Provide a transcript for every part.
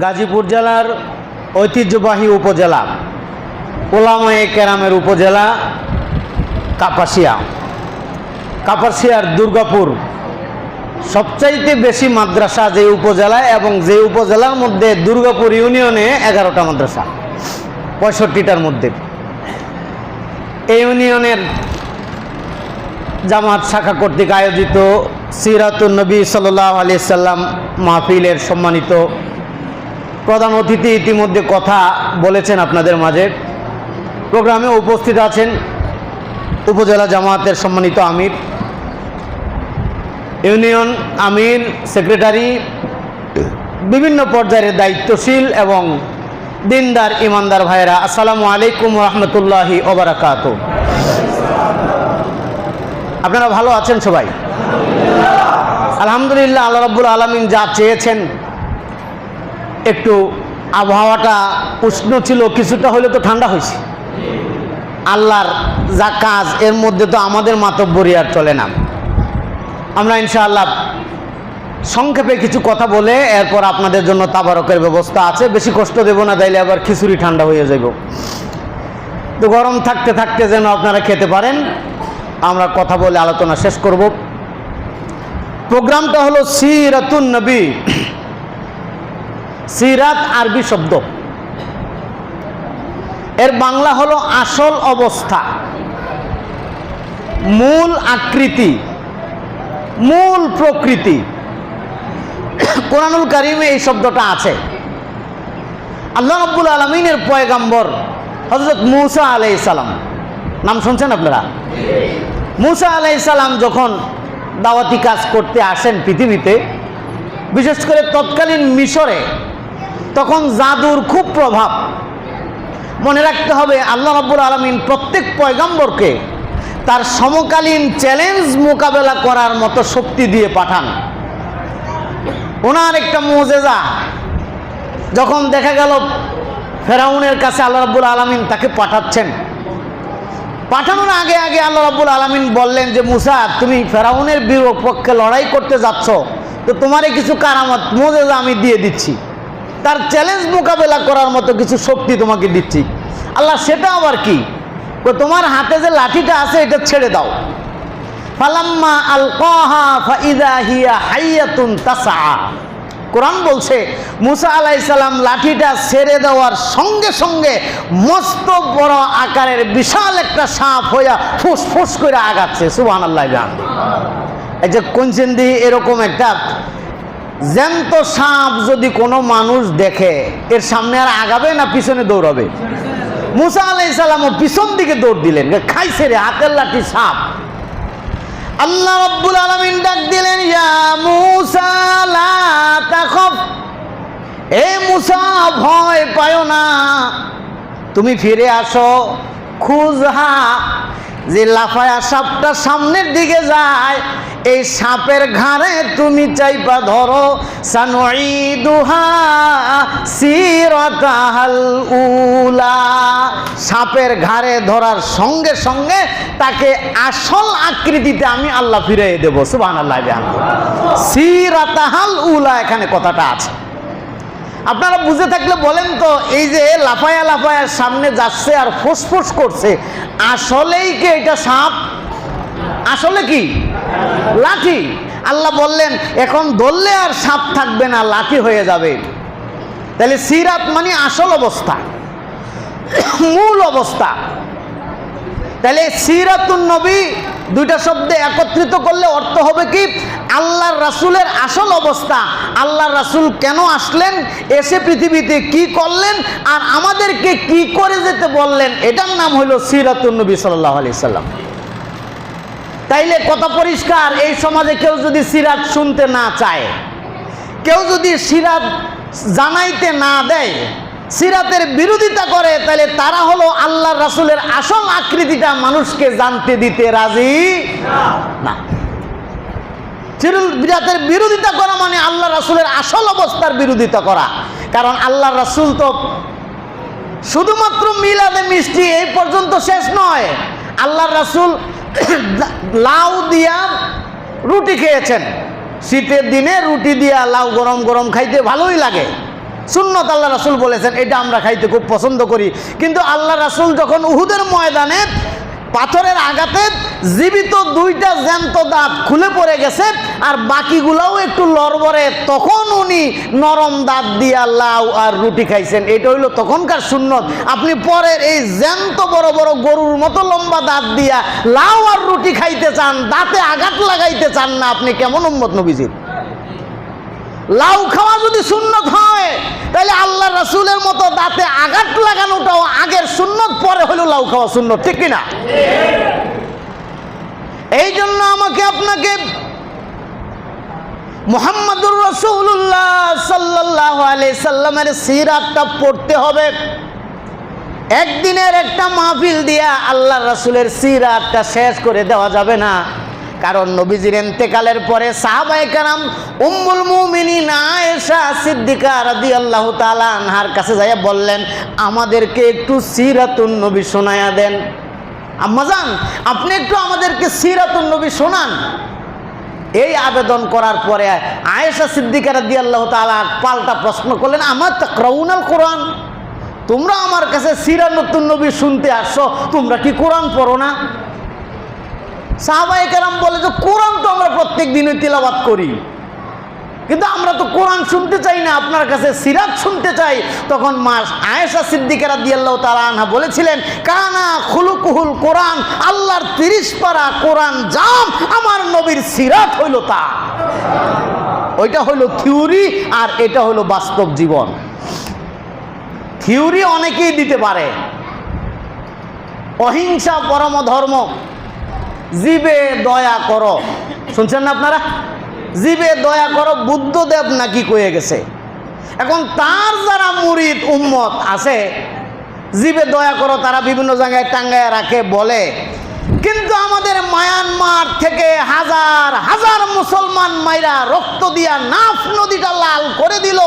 গাজীপুর জেলার ঐতিহ্যবাহী উপজেলা, ওলামায়ে কেরামের উপজেলা, কাপাসিয়া। কাপাসিয়ার দুর্গাপুর সবচাইতে বেশি মাদ্রাসা যে উপজেলায় এবং যে উপজেলার মধ্যে দুর্গাপুর ইউনিয়নে এগারোটা মাদ্রাসা, পঁয়ষট্টিটার মধ্যে। এই ইউনিয়নের জামাত শাখা কর্তৃক আয়োজিত সিরাতুল নবী সাল্লাহ আলি সাল্লাম মাহফিলের সম্মানিত প্রধান অতিথি ইতিমধ্যে কথা বলেছেন আপনাদের মাঝে। প্রোগ্রামে উপস্থিত আছেন উপজেলা জামায়াতের সম্মানিত আমির, ইউনিয়ন আমির সেক্রেটারি, বিভিন্ন পর্যায়ের দায়িত্বশীল এবং দিনদার ইমানদার ভাইয়েরা, আসসালামু আলাইকুম রহমতুল্লাহি ওবরাকাত আপনারা ভালো আছেন সবাই? আলহামদুলিল্লাহ, আল্লাহ রব্বুল আলমিন যা চেয়েছেন একটু আবহাওয়াটা উষ্ণ ছিল, কিছুটা হলে তো ঠান্ডা হয়েছে। আল্লাহর যা কাজ, এর মধ্যে তো আমাদের মাতব্বরি আর চলে না। আমরা ইনশাআল্লাহ সংক্ষেপে কিছু কথা বলে এরপর আপনাদের জন্য তাবারকের ব্যবস্থা আছে। বেশি কষ্ট দেব না, তাইলে আবার খিচুড়ি ঠান্ডা হয়ে যাব তো গরম থাকতে থাকতে যেন আপনারা খেতে পারেন, আমরা কথা বলে আলোচনা শেষ করব। প্রোগ্রামটা হলো সিরাতুন নবী। সিরাত আরবি শব্দ। এর বাংলা হলো আসল অবস্থা। মূল আকৃতি, মূল প্রকৃতি। কোরআনুল কারিমে এই শব্দটা আছে। আল্লাহ রব্বুল আলমিনের পয়গাম্বর হজরত মুসা আলাই সালাম। নাম শুনছেন আপনারা? মুসা আলাই সালাম যখন দাওয়াতি কাজ করতে আসেন পৃথিবীতে, বিশেষ করে তৎকালীন মিশরে তখন জাদুর খুব প্রভাব। মনে রাখতে হবে, আল্লাহ রব্বুল আলমিন প্রত্যেক পয়গাম্বরকে তার সমকালীন চ্যালেঞ্জ মোকাবেলা করার মতো শক্তি দিয়ে পাঠান। ওনার একটা মোজেজা, যখন দেখা গেল ফেরাউনের কাছে আল্লাহ রাব্বুল আলমিন তাকে পাঠাচ্ছেন। পাঠানোর আগে আগে আল্লাহ রাব্বুল আলমিন বললেন যে, মুসা, তুমি ফেরাউনের বিপক্ষে লড়াই করতে যাচ্ছ, তো তোমারে কিছু কারামত, মোজেজা আমি দিয়ে দিচ্ছি। তার চ্যালেঞ্জ মোকাবেলা করার মতো কিছু শক্তি তোমাকে দিচ্ছি। আল্লাহ, সেটা আবার কি? তোমার হাতে যে লাঠিটা আছে, এটা ছেড়ে দাও। ফালাম্মা কোরআন বলছে, মুসা আলাইসাল্লাম লাঠিটা ছেড়ে দেওয়ার সঙ্গে সঙ্গে মস্ত বড় আকারের বিশাল একটা সাপ হইয়া ফুস ফুস করে আগাচ্ছে। সুবহান আল্লাহ এই যে কোনচেন্দি এরকম একটা জ্যান্ত সাপ যদি কোনো মানুষ দেখে, এর সামনে আর আগাবে না পিছনে দৌড়াবে? মুসা আলাইসাল্লামও পিছন দিকে দৌড় দিলেন খাইছে রে হাতের লাঠি সাপ। আল্লাহ রব্বুল আলমিন ডাক দিলেন এ মুসা, ভয় পায় না। তুমি ফিরে আসো, খুঁজহা। যে লাফায়া সাপটা সামনের দিকে যায়, এই সাপের ঘাড়ে তুমি চাইপা ধরো উলা। সাপের ঘাড়ে ধরার সঙ্গে সঙ্গে তাকে আসল আকৃতিতে আমি আল্লাহ ফিরিয়ে দেবো আল্লাহ সিরাতাহাল উলা, এখানে কথাটা আছে। আপনারা বুঝে থাকলে বলেন তো, এই যে লাফায়া লাফায়ার সামনে যাচ্ছে আর ফুসফুস করছে, আসলেই কি এটা সাপ? আসলে কি? লাঠি। আল্লাহ বললেন, এখন ধরলে আর সাপ থাকবে না, লাঠি হয়ে যাবে। তাহলে সিরাত মানে আসল অবস্থা, মূল অবস্থা। তাহলে সিরাতুন নবী দুইটা শব্দে একত্রিত করলে অর্থ হবে কি? আল্লাহর রাসূলের আসল অবস্থা। আল্লাহর রাসূল কেন আসলেন? এসে পৃথিবীতে কি করলেন? আর আমাদেরকে কি করে যেতে বললেন? এটার নাম হলো সিরাতুন নবী সাল্লাল্লাহু আলাইহি সাল্লাম। তাইলে কথা পরিষ্কার, এই সমাজে কেউ যদি সিরাত শুনতে না চায়, কেউ যদি সিরাত জানাইতে না দেয় সিরাতের বিরোধিতা করে, তাহলে তারা হলো আল্লাহ রাসুলের আসল আকৃতিটা মানুষকে জানতে দিতে রাজি না। সিরাতের বিরোধিতা করা মানে আল্লাহ রাসুলের আসল অবস্থার বিরোধিতা করা। কারণ আল্লাহ রাসূল তো শুধুমাত্র মিলাদে মিষ্টি এই পর্যন্ত শেষ নয় আল্লাহ রাসুল লাউ দিয়া রুটি খেয়েছেন। শীতের দিনে রুটি দিয়া লাউ গরম গরম খাইতে ভালোই লাগে। সুন্নত আল্লাহ রাসুল বলেছেন, এটা আমরা খাইতে খুব পছন্দ করি। কিন্তু আল্লাহ রাসুল যখন উহুদের ময়দানে পাথরের আঘাতে জীবিত দুইটা জ্যান্ত দাঁত খুলে পড়ে গেছে, আর বাকিগুলাও একটু লড়বড়ে তখন উনি নরম দাঁত দিয়া লাউ আর রুটি খাইছেন। এটা হইল তখনকার সুন্নত। আপনি পরের এই জ্যান্ত বড় বড় গরুর মতো লম্বা দাঁত দিয়া লাউ আর রুটি খাইতে চান, দাঁতে আঘাত লাগাইতে চান না, আপনি কেমন উম্মত নবীজির? লাউ খাওয়া যদি সুন্নত হয়, তাহলে আল্লাহ রাসূলের মতো দাঁতে আঘাত লাগানোটাও আগের সুন্নত, পরে হলো লাউ খাওয়া সুন্নত, ঠিক কিনা? এই জন্য আমাকে আপনাকে মোহাম্মদুর রসুল্লাহ সাল্লাহ আলি সাল্লামের সিরাতটা পড়তে হবে। একদিনের একটা মাহফিল দিয়া আল্লাহ রাসূলের সিরাতটা শেষ করে দেওয়া যাবে না। কারণ নবীজির এন্তেকালের পরে সাহাবায়ে কারাম উম্মুল মুমিনিন আয়েশা সিদ্দিকা রাদিয়াল্লাহু তাআলা আনহার কাছে যাইয়া বললেন, আমাদেরকে একটু সিরাতুন নবী শোনায়া দেন। আম্মাজান আপনি একটু আমাদেরকে সিরাতুন নবী শোনান। এই আবেদন করার পরে আয়েশা সিদ্দিকা রাদি রাদিয়াল্লাহু তাআলা পাল্টা প্রশ্ন করলেন আমার তো তাকরাউনাল কোরআন? তোমরা আমার কাছে সিরাত নতুন নবী শুনতে আসছো তোমরা কি কোরআন পড়ো না? সাহাবাই কেরাম বলে যে, কোরআন তো আমরা প্রত্যেক দিনই তিলাবাত করি। কিন্তু আমরা তো কোরআন শুনতে চাই না, আপনার কাছে সিরাত শুনতে চাই। তখন মা আয়েশা সিদ্দিকেরা দিয়াল্লাহ তালা আনহা বলেছিলেন, কানা খুলুকুহুল কোরআন, আল্লাহর তিরিশ পারা কোরআন জাম, আমার নবীর সিরাত হইল তা। ওইটা হইল থিওরি আর এটা হইল বাস্তব জীবন। থিওরি অনেকেই দিতে পারে। অহিংসা পরম ধর্ম জীবে দয়া করো। শুনছেন না আপনারা? জীবে দয়া করো, বুদ্ধদেব নাকি কয়ে গেছে। এখন তার যারা মুরিদ উম্মত আছে, জীবে দয়া করো, তারা বিভিন্ন জায়গায় টাঙ্গায় রাখে, বলে, কিন্তু আমাদের মায়ানমার থেকে হাজার হাজার মুসলমান মাইরা রক্ত দিয়া নাফ নদীটা লাল করে দিল,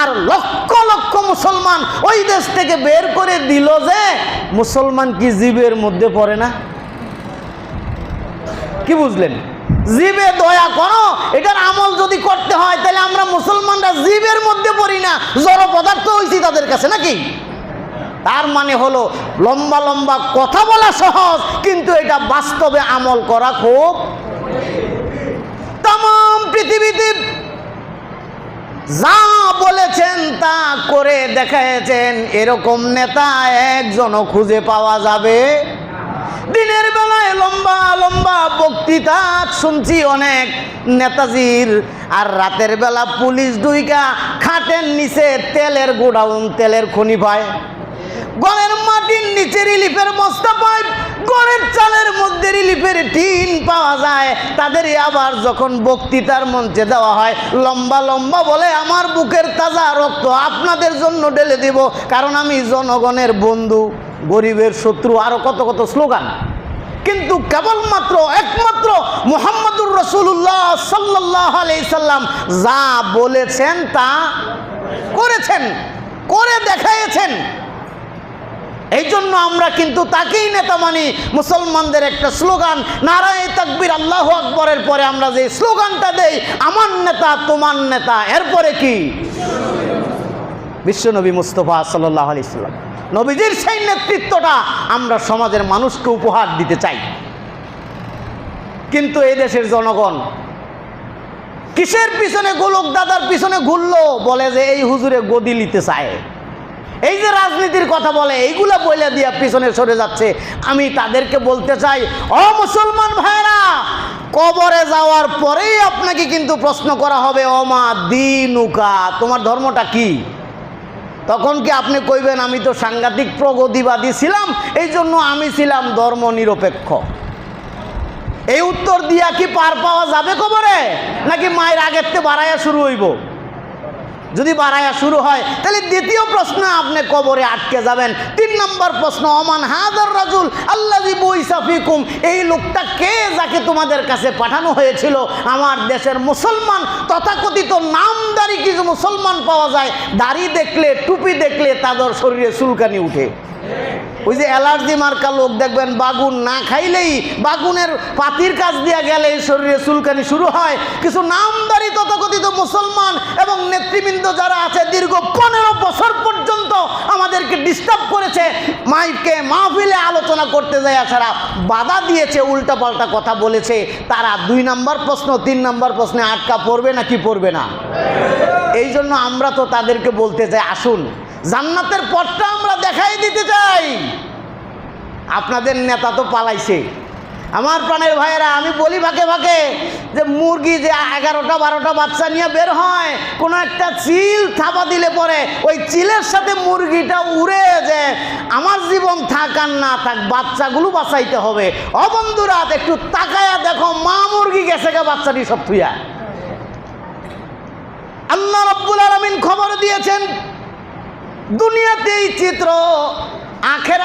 আর লক্ষ লক্ষ মুসলমান ওই দেশ থেকে বের করে দিল যে, মুসলমান কি জীবের মধ্যে পড়ে না? কি বুঝলেন? জীবে দয়া করো, এটার আমল যদি করতে হয়, তাহলে আমরা মুসলমানরা জীবের মধ্যে পড়ি না, জড় পদার্থ হয়েছি তাদের কাছে নাকি? তার মানে হলো, লম্বা লম্বা কথা বলা সহজ, কিন্তু এটা বাস্তবে আমল করা খুব তাম পৃথিবীতে যা বলেছেন, তা করে দেখাইছেন, এরকম নেতা একজনও খুঁজে পাওয়া যাবে? দিনের বেলায় লম্বা লম্বা বক্তৃতা শুনছি অনেক নেতাজির। আর রাতের বেলা পুলিশ দুইকা খাটের নিচে তেলের গোডাউন, তেলের খনি পায়। গড়ের মাটির নিচে রিলিফের বস্তা পায়, গড়ের চালের মধ্যে রিলিফের টিন। পাওয়া যায় তাদের আবার যখন বক্তৃতার মঞ্চে দেওয়া হয়, লম্বা লম্বা বলে, আমার বুকের তাজা রক্ত আপনাদের জন্য ঢেলে দিব। কারণ আমি জনগণের বন্ধু, গরিবের শত্রু আরও কত কত স্লোগান। কিন্তু কেবলমাত্র, একমাত্র মোহাম্মদুর রসুল্লাহ সাল্লাহ আলি সাল্লাম যা বলেছেন তা করেছেন, করে দেখাইয়েছেন। এই জন্য আমরা কিন্তু তাকেই নেতা মানি। মুসলমানদের একটা স্লোগান, নারায় তাকবির আল্লাহ আকবরের পরে আমরা যে স্লোগানটা দেই, আমার নেতা, তোমার নেতা, এরপরে কি? বিশ্বনবী মুস্তফা সাল্লাহ আলি সাল্লাম। নবীজির সেই নেতৃত্বটা আমরা সমাজের মানুষকে উপহার দিতে চাই। কিন্তু এই দেশের জনগণ কিসের পিছনে গোলক দাদার পিছনে ঘুরলো? বলে যে এই হুজুরে গদি নিতে চায়। এই যে রাজনীতির কথা বলে, এইগুলা বলে দিয়া পিছনে সরে যাচ্ছে। আমি তাদেরকে বলতে চাই অ মুসলমান ভাইরা কবরে যাওয়ার পরেই আপনাকে কিন্তু প্রশ্ন করা হবে অমা দিনুকা, তোমার ধর্মটা কি? তখন কি আপনি কইবেন, আমি তো সাংঘাতিক প্রগতিবাদী ছিলাম এই জন্য আমি ছিলাম ধর্ম নিরপেক্ষ এই উত্তর দিয়া কি পার পাওয়া যাবে কবরে, নাকি মায়ের আগের থেকে বাড়াইয়া শুরু হইব? যদি বাড়াইয়া শুরু হয়, তাহলে দ্বিতীয় প্রশ্ন আপনি কবরে আটকে যাবেন। তিন নম্বর প্রশ্ন, অমান হাজার রাজুল আল্লাহ বইসাফিকুম এই লোকটা কে যাকে তোমাদের কাছে পাঠানো হয়েছিল? আমার দেশের মুসলমান, তথাকথিত নামদারি কিছু মুসলমান পাওয়া যায়। দাড়ি দেখলে, টুপি দেখলে তাদের শরীরে চুলকানি উঠে। ওই যে অ্যালার্জি মার্কা লোক দেখবেন, বাগুন না খাইলেই বাগুনের পাতির কাজ দিয়া গেলে শরীরে চুলকানি শুরু হয়। কিছু নামদারি তথাকথিত মুসলমান এবং নেতৃবৃন্দ যারা আছে, দীর্ঘ পনেরো বছর পর্যন্ত আমাদেরকে ডিস্টার্ব করেছে, মাইকে মাহফিলে আলোচনা করতে যায় ছাড়া বাধা দিয়েছে, উল্টাপাল্টা কথা বলেছে। তারা দুই নাম্বার প্রশ্ন, তিন নাম্বার প্রশ্নে আটকা পড়বে না কি পড়বে না? এই জন্য আমরা তো তাদেরকে বলতে চাই আসুন। জান্নাতের পথটা আমরা দেখাই দিতে চাই। আপনাদের নেতা তো পালাইছে। আমার প্রাণের ভাইয়েরা, আমি বলি ভাগে ভাগে যে মুরগি যে এগারোটা বারোটা বাচ্চা নিয়ে বের হয়, কোনো একটা চিল থাবা দিলে পরে ওই চিলের সাথে মুরগিটা উড়ে যে আমার জীবন থাক আর না থাক, বাচ্চাগুলো বাঁচাইতে হবে। অবন্ধুরা একটু তাকায়া দেখো, মা মুরগি গেছে গা বাচ্চাটি সব থুয়া। আল্লাহ রব্বুল আলমিন খবর দিয়েছেন দুনিয়াতে এই চিত্র আখেরা